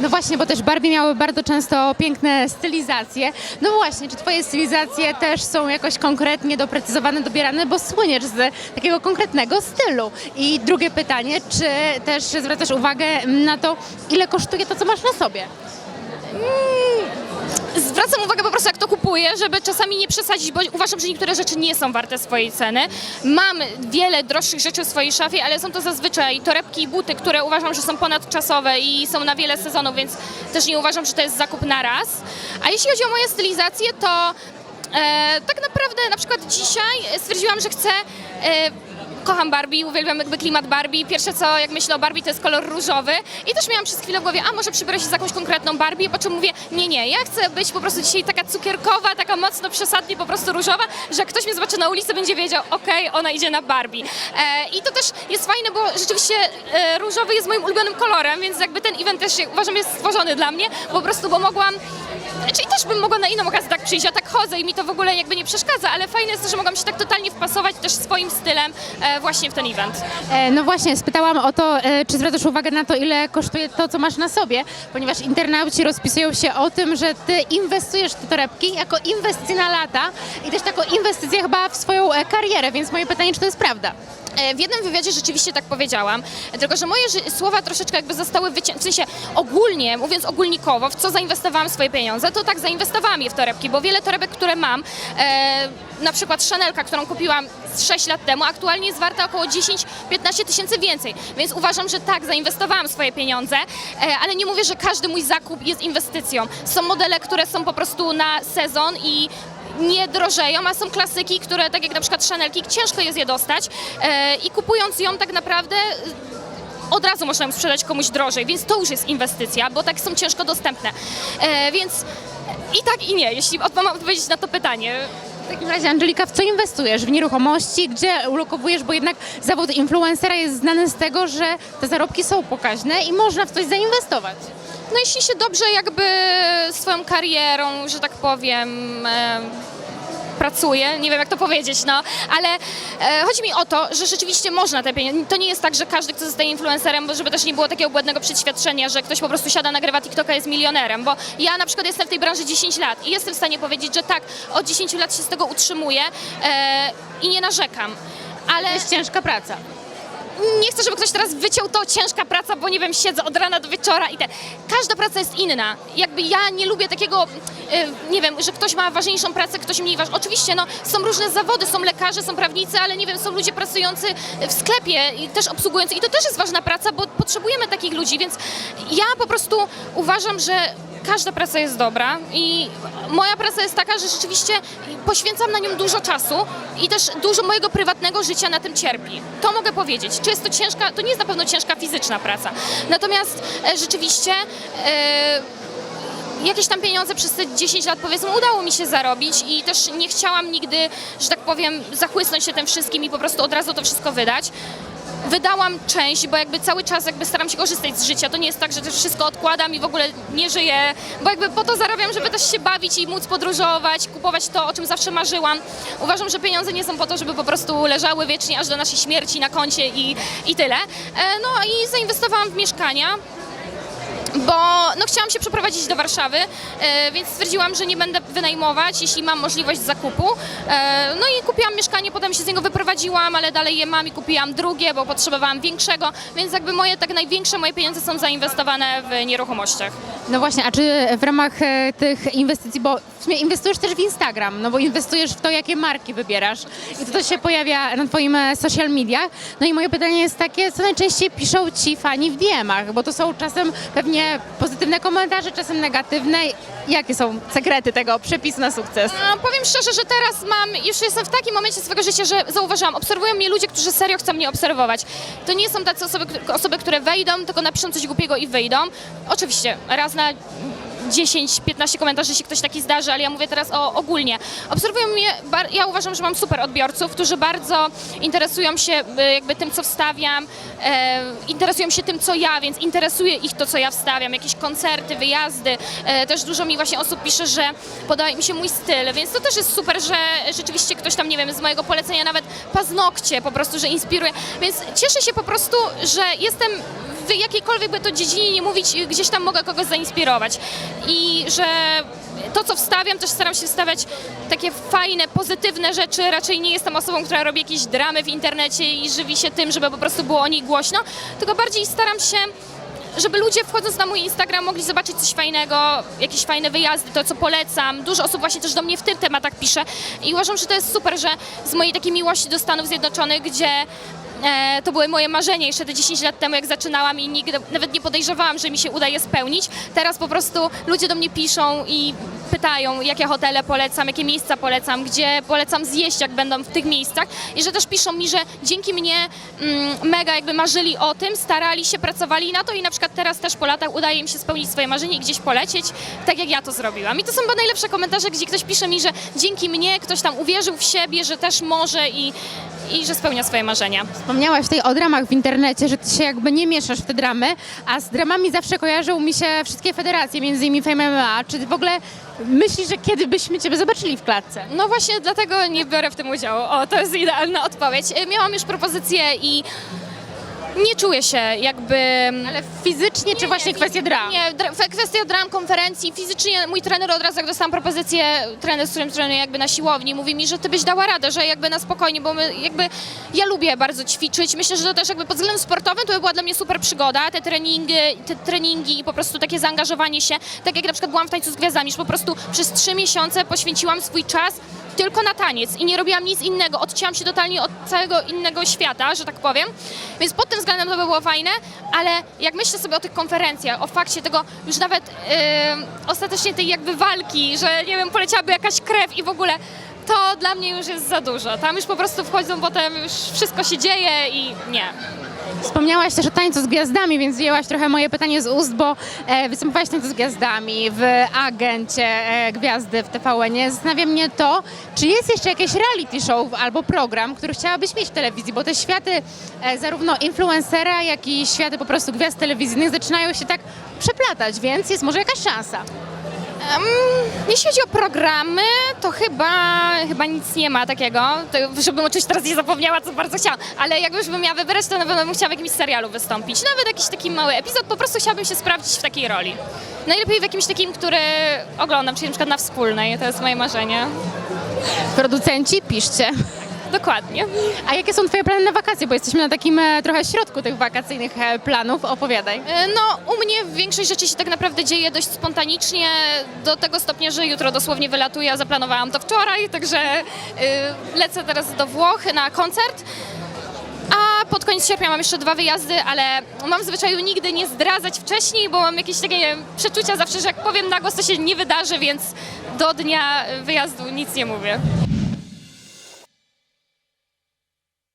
No właśnie, bo też Barbie miały bardzo często piękne stylizacje. No właśnie, czy twoje stylizacje też są jakoś konkretnie doprecyzowane, dobierane, bo słyniesz z takiego konkretnego stylu. I drugie pytanie, czy też zwracasz uwagę na to, ile kosztuje to, co masz na sobie? Zwracam uwagę po prostu jak to kupuję, żeby czasami nie przesadzić, bo uważam, że niektóre rzeczy nie są warte swojej ceny. Mam wiele droższych rzeczy w swojej szafie, ale są to zazwyczaj torebki i buty, które uważam, że są ponadczasowe i są na wiele sezonów, więc też nie uważam, że to jest zakup na raz. A jeśli chodzi o moje stylizacje, to e, tak naprawdę na przykład dzisiaj stwierdziłam, że chcę e, kocham Barbie, uwielbiam jakby klimat Barbie. Pierwsze co, jak myślę o Barbie, to jest kolor różowy. I też miałam przez chwilę w głowie, a może przybiorę się za jakąś konkretną Barbie, po czym mówię, nie, nie, ja chcę być po prostu dzisiaj taka cukierkowa, taka mocno przesadnie po prostu różowa, że jak ktoś mnie zobaczy na ulicy, będzie wiedział, okej, ona idzie na Barbie. E, I to też jest fajne, bo rzeczywiście e, różowy jest moim ulubionym kolorem, więc jakby ten event też uważam jest stworzony dla mnie, po prostu, bo mogłam Czyli też bym mogła na inną okazję tak przyjść, ja tak chodzę i mi to w ogóle jakby nie przeszkadza, ale fajne jest to, że mogłam się tak totalnie wpasować też swoim stylem e, właśnie w ten event. E, No właśnie, spytałam o to, e, czy zwracasz uwagę na to, ile kosztuje to, co masz na sobie, ponieważ internauci rozpisują się o tym, że ty inwestujesz w te torebki jako inwestycję na lata i też taką inwestycję chyba w swoją e, karierę, więc moje pytanie, czy to jest prawda? E, W jednym wywiadzie rzeczywiście tak powiedziałam, tylko że moje słowa troszeczkę jakby zostały wycięte, w sensie ogólnie, mówiąc ogólnikowo, w co zainwestowałam swoje pieniądze, to tak zainwestowałam je w torebki, bo wiele torebek, które mam, e, na przykład Chanelka, którą kupiłam z 6 lat temu, aktualnie jest warta około 10-15 tysięcy więcej, więc uważam, że tak, zainwestowałam swoje pieniądze, e, ale nie mówię, że każdy mój zakup jest inwestycją. Są modele, które są po prostu na sezon i nie drożeją, a są klasyki, które tak jak na przykład Chanelki, ciężko jest je dostać e, i kupując ją tak naprawdę od razu można ją sprzedać komuś drożej, więc to już jest inwestycja, bo tak są ciężko dostępne. E, więc i tak i nie, jeśli od- mam odpowiedzieć na to pytanie. W takim razie, Angelika, w co inwestujesz? W nieruchomości? Gdzie ulokowujesz? Bo jednak zawód influencera jest znany z tego, że te zarobki są pokaźne i można w coś zainwestować. No jeśli się dobrze jakby swoją karierą, że tak powiem, e, pracuje, nie wiem jak to powiedzieć, no, ale e, chodzi mi o to, że rzeczywiście można te pieniądze, to nie jest tak, że każdy, kto zostaje influencerem, bo żeby też nie było takiego błędnego przeświadczenia, że ktoś po prostu siada, nagrywa TikToka, jest milionerem, bo ja na przykład jestem w tej branży 10 lat i jestem w stanie powiedzieć, że tak, od 10 lat się z tego utrzymuję e, i nie narzekam. Ale To jest ciężka praca. Nie chcę, żeby ktoś teraz wyciął to ciężka praca, bo nie wiem, siedzę od rana do wieczora i te. Każda praca jest inna. Jakby ja nie lubię takiego, y, nie wiem, że ktoś ma ważniejszą pracę, ktoś mniej ważną. Oczywiście, no, są różne zawody, są lekarze, są prawnicy, ale nie wiem, są ludzie pracujący w sklepie i też obsługujący i to też jest ważna praca, bo potrzebujemy takich ludzi, więc ja po prostu uważam, że każda praca jest dobra i moja praca jest taka, że rzeczywiście poświęcam na nią dużo czasu i też dużo mojego prywatnego życia na tym cierpi. To mogę powiedzieć. Czy jest to ciężka? To nie jest na pewno ciężka fizyczna praca. Natomiast e, rzeczywiście e, jakieś tam pieniądze przez te 10 lat powiedzmy udało mi się zarobić i też nie chciałam nigdy, że tak powiem, zachłysnąć się tym wszystkim i po prostu od razu to wszystko wydać. Wydałam część, bo jakby cały czas jakby staram się korzystać z życia. To nie jest tak, że też wszystko odkładam i w ogóle nie żyję, bo jakby po to zarabiam, żeby też się bawić i móc podróżować, kupować to, o czym zawsze marzyłam. Uważam, że pieniądze nie są po to, żeby po prostu leżały wiecznie aż do naszej śmierci na koncie i, i tyle. E, No i zainwestowałam w mieszkania bo no, chciałam się przeprowadzić do Warszawy, e, więc stwierdziłam, że nie będę wynajmować, jeśli mam możliwość zakupu. E, no i kupiłam mieszkanie, potem się z niego wyprowadziłam, ale dalej je mam i kupiłam drugie, bo potrzebowałam większego, więc jakby moje tak największe moje pieniądze są zainwestowane w nieruchomościach. No właśnie, a czy w ramach e, tych inwestycji, bo w sumie inwestujesz też w Instagram, no bo inwestujesz w to, jakie marki wybierasz i to, się pojawia na twoim e, social mediach. No i moje pytanie jest takie, co najczęściej piszą ci fani w DM-ach, bo to są czasem pewnie pozytywne komentarze, czasem negatywne. Jakie są sekrety tego przepisu na sukces? Powiem szczerze, że teraz mam, już jestem w takim momencie swojego życia, że zauważyłam, obserwują mnie ludzie, którzy serio chcą mnie obserwować. To nie są tacy osoby, osoby które wejdą, tylko napiszą coś głupiego i wyjdą. Oczywiście, raz na 10-15 komentarzy się ktoś taki zdarzy, ale ja mówię teraz o ogólnie. Obserwują mnie, ja uważam, że mam super odbiorców, którzy bardzo interesują się e, jakby tym, co wstawiam, e, interesują się tym, co ja, więc interesuje ich to, co ja wstawiam, jakieś koncerty, wyjazdy. E, też dużo mi właśnie osób pisze, że podoba mi się mój styl, więc to też jest super, że rzeczywiście ktoś tam, nie wiem, z mojego polecenia nawet paznokcie po prostu, że inspiruje. Więc cieszę się po prostu, że jestem w jakiejkolwiek by to dziedzinie nie mówić, y, gdzieś tam mogę kogoś zainspirować. I że to, co wstawiam, też staram się wstawiać takie fajne, pozytywne rzeczy. Raczej nie jestem osobą, która robi jakieś dramy w internecie i żywi się tym, żeby po prostu było o nich głośno, tylko bardziej staram się żeby ludzie wchodząc na mój Instagram mogli zobaczyć coś fajnego, jakieś fajne wyjazdy, to co polecam. Dużo osób właśnie też do mnie w tych tematach pisze i uważam, że to jest super, że z mojej takiej miłości do Stanów Zjednoczonych, gdzie e, to były moje marzenia jeszcze te 10 lat temu, jak zaczynałam i nigdy nawet nie podejrzewałam, że mi się uda je spełnić. Teraz po prostu ludzie do mnie piszą i pytają, jakie hotele polecam, jakie miejsca polecam, gdzie polecam zjeść, jak będą w tych miejscach. I że też piszą mi, że dzięki mnie mm, mega jakby marzyli o tym, starali się, pracowali na to i na przykład teraz też po latach udaje im się spełnić swoje marzenie i gdzieś polecieć, tak jak ja to zrobiłam. I to są chyba najlepsze komentarze, gdzie ktoś pisze mi, że dzięki mnie ktoś tam uwierzył w siebie, że też może i, i że spełnia swoje marzenia. Wspomniałaś tutaj o dramach w internecie, że ty się jakby nie mieszasz w te dramy, a z dramami zawsze kojarzą mi się wszystkie federacje, między innymi Fame MMA. Czy w ogóle myślisz, że kiedy byśmy ciebie zobaczyli w klatce? No właśnie dlatego nie biorę w tym udziału. O, to jest idealna odpowiedź. Miałam już propozycję i nie czuję się jakby... Ale fizycznie, czy właśnie kwestie dram? Nie, dra- kwestia dram, konferencji. Fizycznie mój trener od razu, jak dostałam propozycję, trener, z którym trenuję jakby na siłowni, mówi mi, że ty byś dała radę, że jakby na spokojnie, bo my jakby, ja lubię bardzo ćwiczyć. Myślę, że to też jakby pod względem sportowym to by była dla mnie super przygoda, te treningi, te treningi i po prostu takie zaangażowanie się, tak jak na przykład byłam w Tańcu z Gwiazdami, że po prostu przez trzy miesiące poświęciłam swój czas tylko na taniec i nie robiłam nic innego. Odcięłam się totalnie od całego innego świata, że tak powiem. Więc pod tym względem to by było fajne, ale jak myślę sobie o tych konferencjach, o fakcie tego już nawet yy, ostatecznie tej jakby walki, że nie wiem, poleciałaby jakaś krew i w ogóle to dla mnie już jest za dużo. Tam już po prostu wchodzą potem, już wszystko się dzieje i nie. Wspomniałaś też o tańcu z gwiazdami, więc wyjęłaś trochę moje pytanie z ust, bo e, występowałaś w tańcu z gwiazdami, w agencie e, gwiazdy w TVN-ie. Zastanawia mnie to, czy jest jeszcze jakieś reality show albo program, który chciałabyś mieć w telewizji, bo te światy e, zarówno influencera, jak i światy po prostu gwiazd telewizyjnych zaczynają się tak przeplatać, więc jest może jakaś szansa. Jeśli chodzi o programy, to chyba, chyba nic nie ma takiego, to, żebym oczywiście teraz nie zapomniała, co bardzo chciałam, ale jak już bym miała wybrać, to na pewno bym chciała w jakimś serialu wystąpić. Nawet jakiś taki mały epizod, po prostu chciałabym się sprawdzić w takiej roli. Najlepiej w jakimś takim, który oglądam, czyli na przykład na wspólnej, to jest moje marzenie. Producenci, piszcie. Dokładnie. A jakie są twoje plany na wakacje, bo jesteśmy na takim e, trochę środku tych wakacyjnych e, planów, opowiadaj. E, No, u mnie większość rzeczy się tak naprawdę dzieje dość spontanicznie, do tego stopnia, że jutro dosłownie wylatuję, a zaplanowałam to wczoraj, także y, lecę teraz do Włoch na koncert. A pod koniec sierpnia mam jeszcze dwa wyjazdy, ale mam w zwyczaju nigdy nie zdradzać wcześniej, bo mam jakieś takie przeczucia zawsze, że jak powiem na głos, to się nie wydarzy, więc do dnia wyjazdu nic nie mówię.